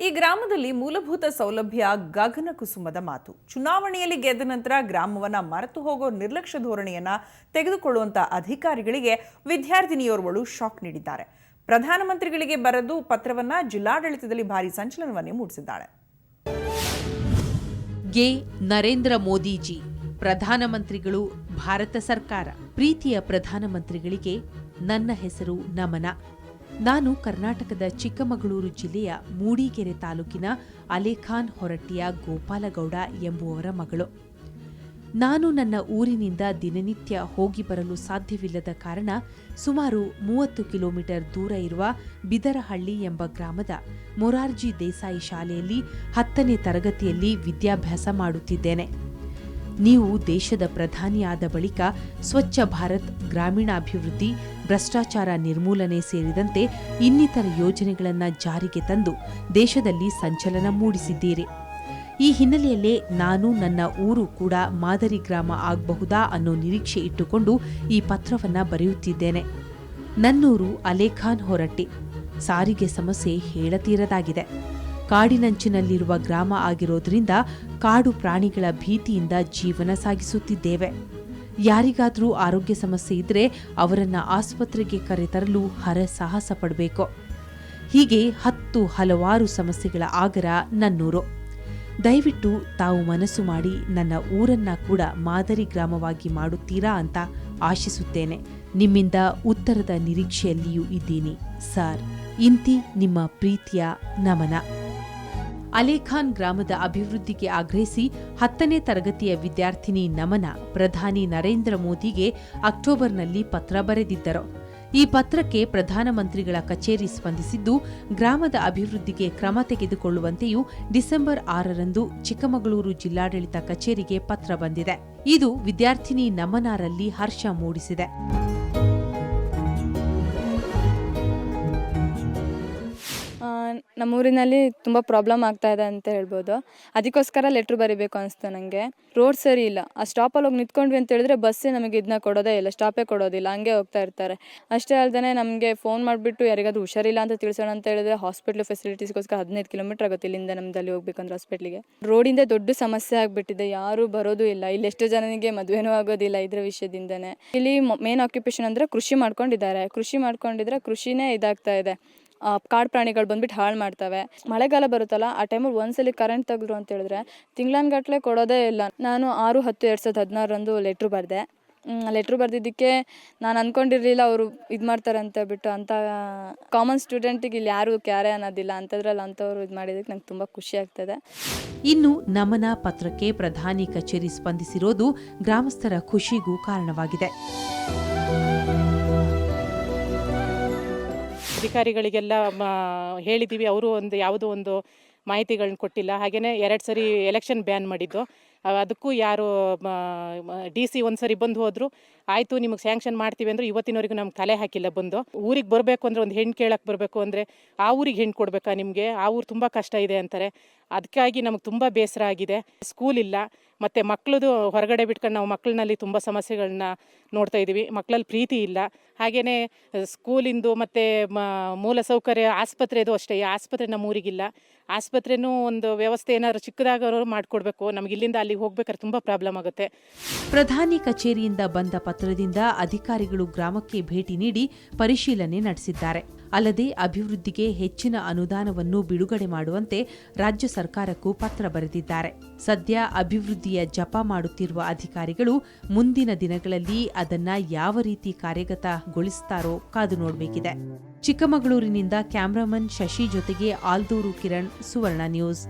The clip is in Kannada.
ಈ ಗ್ರಾಮದಲ್ಲಿ ಮೂಲಭೂತ ಸೌಲಭ್ಯ ಗಗನ ಕುಸುಮದ ಮಾತು. ಚುನಾವಣೆಯಲ್ಲಿ ಗೆದ್ದ ನಂತರ ಗ್ರಾಮವನ್ನ ಮರೆತು ಹೋಗೋ ನಿರ್ಲಕ್ಷ್ಯ ಧೋರಣೆಯನ್ನ ತೆಗೆದುಕೊಳ್ಳುವಂತ ಅಧಿಕಾರಿಗಳಿಗೆ ವಿದ್ಯಾರ್ಥಿನಿಯೋರ್ವಳು ಶಾಕ್ ನೀಡಿದ್ದಾರೆ. ಪ್ರಧಾನಮಂತ್ರಿಗಳಿಗೆ ಬರೆದು ಪತ್ರವನ್ನ ಜಿಲ್ಲಾಡಳಿತದಲ್ಲಿ ಭಾರಿ ಸಂಚಲನವನ್ನೇ ಮೂಡಿಸಿದ್ದಾಳೆ. ಗೆ ನರೇಂದ್ರ ಮೋದಿಜಿ, ಪ್ರಧಾನಮಂತ್ರಿಗಳು, ಭಾರತ ಸರ್ಕಾರ, ಪ್ರೀತಿಯ ಪ್ರಧಾನಮಂತ್ರಿಗಳಿಗೆ ನನ್ನ ಹೆಸರು ನಮನ. ನಾನು ಕರ್ನಾಟಕದ ಚಿಕ್ಕಮಗಳೂರು ಜಿಲ್ಲೆಯ ಮೂಡಿಗೆರೆ ತಾಲೂಕಿನ ಅಲಿಖಾನ್ ಹೊರಟ್ಟಿಯ ಗೋಪಾಲಗೌಡ ಎಂಬುವರ ಮಗಳು. ನಾನು ನನ್ನ ಊರಿನಿಂದ ದಿನನಿತ್ಯ ಹೋಗಿ ಬರಲು ಸಾಧ್ಯವಿಲ್ಲದ ಕಾರಣ ಸುಮಾರು ಮೂವತ್ತು ಕಿಲೋಮೀಟರ್ ದೂರ ಇರುವ ಬಿದರಹಳ್ಳಿ ಎಂಬ ಗ್ರಾಮದ ಮೊರಾರ್ಜಿ ದೇಸಾಯಿ ಶಾಲೆಯಲ್ಲಿ ಹತ್ತನೇ ತರಗತಿಯಲ್ಲಿ ವಿದ್ಯಾಭ್ಯಾಸ ಮಾಡುತ್ತಿದ್ದೇನೆ. ನೀವು ದೇಶದ ಪ್ರಧಾನಿಯಾದ ಬಳಿಕ ಸ್ವಚ್ಛ ಭಾರತ್, ಗ್ರಾಮೀಣಾಭಿವೃದ್ಧಿ, ಭ್ರಷ್ಟಾಚಾರ ನಿರ್ಮೂಲನೆ ಸೇರಿದಂತೆ ಇನ್ನಿತರ ಯೋಜನೆಗಳನ್ನು ಜಾರಿಗೆ ತಂದು ದೇಶದಲ್ಲಿ ಸಂಚಲನ ಮೂಡಿಸಿದ್ದೀರಿ. ಈ ಹಿನ್ನೆಲೆಯಲ್ಲೇ ನಾನು ನನ್ನ ಊರು ಕೂಡ ಮಾದರಿ ಗ್ರಾಮ ಆಗಬಹುದಾ ಅನ್ನೋ ನಿರೀಕ್ಷೆ ಇಟ್ಟುಕೊಂಡು ಈ ಪತ್ರವನ್ನು ಬರೆಯುತ್ತಿದ್ದೇನೆ. ನನ್ನೂರು ಅಲೇಖಾನ್ ಹೊರಟ್ಟಿ. ಸಾರಿಗೆ ಸಮಸ್ಯೆ ಹೇಳತೀರದಾಗಿದೆ. ಕಾಡಿನಂಚಿನಲ್ಲಿರುವ ಗ್ರಾಮ ಆಗಿರೋದ್ರಿಂದ ಕಾಡು ಪ್ರಾಣಿಗಳ ಭೀತಿಯಿಂದ ಜೀವನ ಸಾಗಿಸುತ್ತಿದ್ದೇವೆ. ಯಾರಿಗಾದರೂ ಆರೋಗ್ಯ ಸಮಸ್ಯೆ ಇದ್ದರೆ ಅವರನ್ನ ಆಸ್ಪತ್ರೆಗೆ ಕರೆತರಲು ಹರಸಾಹಸ ಪಡಬೇಕು. ಹೀಗೆ ಹತ್ತು ಹಲವಾರು ಸಮಸ್ಯೆಗಳ ಆಗರ ನನ್ನೂರು. ದಯವಿಟ್ಟು ತಾವು ಮನಸ್ಸು ಮಾಡಿ ನನ್ನ ಊರನ್ನ ಕೂಡ ಮಾದರಿ ಗ್ರಾಮವಾಗಿ ಮಾಡುತ್ತೀರಾ ಅಂತ ಆಶಿಸುತ್ತೇನೆ. ನಿಮ್ಮಿಂದ ಉತ್ತರದ ನಿರೀಕ್ಷೆಯಲ್ಲಿಯೂ ಇದ್ದೀನಿ. ಸರ್, ಇಂತಿ ನಿಮ್ಮ ಪ್ರೀತಿಯ ನಮನ. ಅಲೇಖಾನ್ ಗ್ರಾಮದ ಅಭಿವೃದ್ಧಿಗೆ ಆಗ್ರಹಿಸಿ ಹತ್ತನೇ ತರಗತಿಯ ವಿದ್ಯಾರ್ಥಿನಿ ನಮನ ಪ್ರಧಾನಿ ನರೇಂದ್ರ ಮೋದಿಗೆ ಅಕ್ಟೋಬರ್ನಲ್ಲಿ ಪತ್ರ ಬರೆದಿದ್ದರು. ಈ ಪತ್ರಕ್ಕೆ ಪ್ರಧಾನಮಂತ್ರಿಗಳ ಕಚೇರಿ ಸ್ಪಂದಿಸಿದ್ದು, ಗ್ರಾಮದ ಅಭಿವೃದ್ಧಿಗೆ ಕ್ರಮ ತೆಗೆದುಕೊಳ್ಳುವಂತೆಯೂ ಡಿಸೆಂಬರ್ ಆರರಂದು ಚಿಕ್ಕಮಗಳೂರು ಜಿಲ್ಲಾಡಳಿತ ಕಚೇರಿಗೆ ಪತ್ರ ಬಂದಿದೆ. ಇದು ವಿದ್ಯಾರ್ಥಿನಿ ನಮನಾರಲ್ಲಿ ಹರ್ಷ ಮೂಡಿಸಿದೆ. ನಮ್ಮೂರಿನಲ್ಲಿ ತುಂಬ ಪ್ರಾಬ್ಲಮ್ ಆಗ್ತಾ ಇದೆ ಅಂತ ಹೇಳ್ಬೋದು. ಅದಕ್ಕೋಸ್ಕರ ಲೆಟ್ರ್ ಬರಿಬೇಕು ಅನಿಸ್ತು ನನಗೆ ರೋಡ್ ಸರಿ ಇಲ್ಲ. ಆ ಸ್ಟಾಪಲ್ಲಿ ಹೋಗಿ ನಿಂತ್ಕೊಂಡ್ವಿ ಅಂತ ಹೇಳಿದ್ರೆ ಬಸ್ಸೇ ನಮಗೆ ಇದನ್ನ ಕೊಡೋದೇ ಇಲ್ಲ. ಸ್ಟಾಪೇ ಕೊಡೋದಿಲ್ಲ. ಹಂಗೆ ಹೋಗ್ತಾ ಇರ್ತಾರೆ. ಅಷ್ಟೇ ಅಲ್ಲದೆ ನಮಗೆ ಫೋನ್ ಮಾಡಿಬಿಟ್ಟು ಯಾರಿಗಾದ್ರೂ ಹುಷಾರಿಲ್ಲ ಅಂತ ತಿಳಿಸೋಣ ಅಂತ ಹೇಳಿದ್ರೆ ಹಾಸ್ಪಿಟ್ಲ್ ಫೆಸಿಲಿಟೀಸ್ಗೋಸ್ಕರ ಹದಿನೈದು ಕಿಲೋಮೀಟರ್ ಆಗುತ್ತೆ ಇಲ್ಲಿಂದ ನಮ್ಮದಲ್ಲಿ ಹೋಗ್ಬೇಕಂದ್ರೆ ಹಾಸ್ಪಿಟ್ಲಿಗೆ ರೋಡಿಂದ ದೊಡ್ಡ ಸಮಸ್ಯೆ ಆಗಿಬಿಟ್ಟಿದೆ. ಯಾರೂ ಬರೋದು ಇಲ್ಲ. ಇಲ್ಲಿ ಎಷ್ಟು ಜನನಿಗೆ ಮದುವೆನೂ ಆಗೋದಿಲ್ಲ ಇದ್ರ ವಿಷಯದಿಂದನೇ. ಇಲ್ಲಿ ಮೇನ್ ಆಕ್ಯುಪೇಷನ್ ಅಂದರೆ ಕೃಷಿ ಮಾಡ್ಕೊಂಡಿದ್ದಾರೆ. ಕೃಷಿ ಮಾಡ್ಕೊಂಡಿದ್ರೆ ಕೃಷಿನೇ ಇದಾಗ್ತಾ ಇದೆ. ಕಾಡು ಪ್ರಾಣಿಗಳು ಬಂದ್ಬಿಟ್ಟು ಹಾಳು ಮಾಡ್ತವೆ. ಮಳೆಗಾಲ ಬರುತ್ತಲ್ಲ, ಆ ಟೈಮಲ್ಲಿ ಒಂದ್ಸಲಿ ಕರೆಂಟ್ ತೆಗೆದ್ರು ಅಂತ ಹೇಳಿದ್ರೆ ತಿಂಗ್ಳಾನ್ಗಟ್ಟಲೆ ಕೊಡೋದೇ ಇಲ್ಲ. ನಾನು ಆರು, ಹತ್ತು, ಎರಡು ಸಾವಿರದ ಹದಿನಾರರಂದು ಲೆಟ್ರ್ ಬರೆದೆ. ಲೆಟ್ರ್ ಬರೆದಿದ್ದಕ್ಕೆ ನಾನು ಅಂದ್ಕೊಂಡಿರಲಿಲ್ಲ ಅವರು ಇದು ಮಾಡ್ತಾರೆ ಅಂತ ಬಿಟ್ಟು ಅಂತ ಕಾಮನ್ ಸ್ಟೂಡೆಂಟಿಗೆ ಇಲ್ಲಿ ಯಾರು ಕ್ಯಾರೆ ಅನ್ನೋದಿಲ್ಲ ಅಂಥದ್ರಲ್ಲಿ ಅಂಥವ್ರು ಇದು ಮಾಡಿದ್ದಕ್ಕೆ ನಂಗೆ ತುಂಬ ಖುಷಿ ಆಗ್ತದೆ. ಇನ್ನು ನಮನ ಪತ್ರಕ್ಕೆ ಪ್ರಧಾನಿ ಕಚೇರಿ ಸ್ಪಂದಿಸಿರೋದು ಗ್ರಾಮಸ್ಥರ ಖುಷಿಗೂ ಕಾರಣವಾಗಿದೆ. ಅಧಿಕಾರಿಗಳಿಗೆಲ್ಲ ಹೇಳಿದ್ದೀವಿ ಅವರು ಒಂದು ಯಾವುದೋ ಒಂದು ಮಾಹಿತಿಗಳನ್ನ ಕೊಟ್ಟಿಲ್ಲ. ಹಾಗೆಯೇ ಎರಡು ಸರಿ ಎಲೆಕ್ಷನ್ ಬ್ಯಾನ್ ಮಾಡಿದ್ದು. ಅದಕ್ಕೂ ಯಾರು ಡಿ ಸಿ ಒಂದು ಸರಿ ಬಂದು ಹೋದ್ರು. ಆಯಿತು, ನಿಮಗೆ ಸ್ಯಾಂಕ್ಷನ್ ಮಾಡ್ತೀವಿ ಅಂದ್ರೆ ಇವತ್ತಿನವರೆಗೂ ನಮ್ಗೆ ತಲೆ ಹಾಕಿಲ್ಲ ಬಂದು. ಊರಿಗೆ ಬರಬೇಕು ಅಂದರೆ ಒಂದು ಹೆಣ್ಣು ಕೇಳಕ್ಕೆ ಬರಬೇಕು ಅಂದರೆ ಆ ಊರಿಗೆ ಹೆಣ್ಣು ಕೊಡಬೇಕಾ ನಿಮಗೆ? ಆ ಊರು ತುಂಬ ಕಷ್ಟ ಇದೆ ಅಂತಾರೆ. ಅದಕ್ಕಾಗಿ ನಮಗೆ ತುಂಬ ಬೇಸರ ಆಗಿದೆ. ಸ್ಕೂಲ್ ಇಲ್ಲ, ಮತ್ತು ಮಕ್ಕಳದು ಹೊರಗಡೆ ಬಿಟ್ಕೊಂಡು ನಾವು ಮಕ್ಕಳಲ್ಲಿ ತುಂಬ ಸಮಸ್ಯೆಗಳನ್ನ ನೋಡ್ತಾ ಇದ್ದೀವಿ. ಮಕ್ಕಳಲ್ಲಿ ಪ್ರೀತಿ ಇಲ್ಲ. ಹಾಗೆಯೇ ಸ್ಕೂಲಿಂದು ಮತ್ತು ಮೂಲ ಸೌಕರ್ಯ ಆಸ್ಪತ್ರೆದು ಅಷ್ಟೇ. ಆಸ್ಪತ್ರೆ ನಮ್ಮ ಊರಿಗಿಲ್ಲ. ಆಸ್ಪತ್ರೆನೂ ಒಂದು ವ್ಯವಸ್ಥೆ ಏನಾದ್ರು ಚಿಕ್ಕದಾಗವರು ಮಾಡಿಕೊಡ್ಬೇಕು. ನಮ್ಗೆ ಇಲ್ಲಿಂದ ಅಲ್ಲಿಗೆ ಹೋಗ್ಬೇಕಾದ್ರೆ ತುಂಬ ಪ್ರಾಬ್ಲಮ್ ಆಗುತ್ತೆ. ಪ್ರಧಾನಿ ಕಚೇರಿಯಿಂದ ಬಂದ ಪತ್ರದಿಂದ ಅಧಿಕಾರಿಗಳು ಗ್ರಾಮಕ್ಕೆ ಭೇಟಿ ನೀಡಿ ಪರಿಶೀಲನೆ ನಡೆಸಿದ್ದಾರೆ. ಅಲ್ಲದೆ ಅಭಿವೃದ್ಧಿಗೆ ಹೆಚ್ಚಿನ ಅನುದಾನವನ್ನು ಬಿಡುಗಡೆ ಮಾಡುವಂತೆ ರಾಜ್ಯ ಸರ್ಕಾರಕ್ಕೂ ಪತ್ರ ಬರೆದಿದ್ದಾರೆ. ಸದ್ಯ ಅಭಿವೃದ್ಧಿಯ ಜಪ ಮಾಡುತ್ತಿರುವ ಅಧಿಕಾರಿಗಳು ಮುಂದಿನ ದಿನಗಳಲ್ಲಿ ಅದನ್ನ ಯಾವ ರೀತಿ ಕಾರ್ಯಗತಗೊಳಿಸುತ್ತಾರೋ ಕಾದು ನೋಡಬೇಕಿದೆ. ಚಿಕ್ಕಮಗಳೂರಿನಿಂದ ಕ್ಯಾಮರಾಮನ್ ಶಶಿ ಜೊತೆಗೆ ಆಲ್ದೂರು ಕಿರಣ್, ಸುವರ್ಣ ನ್ಯೂಸ್.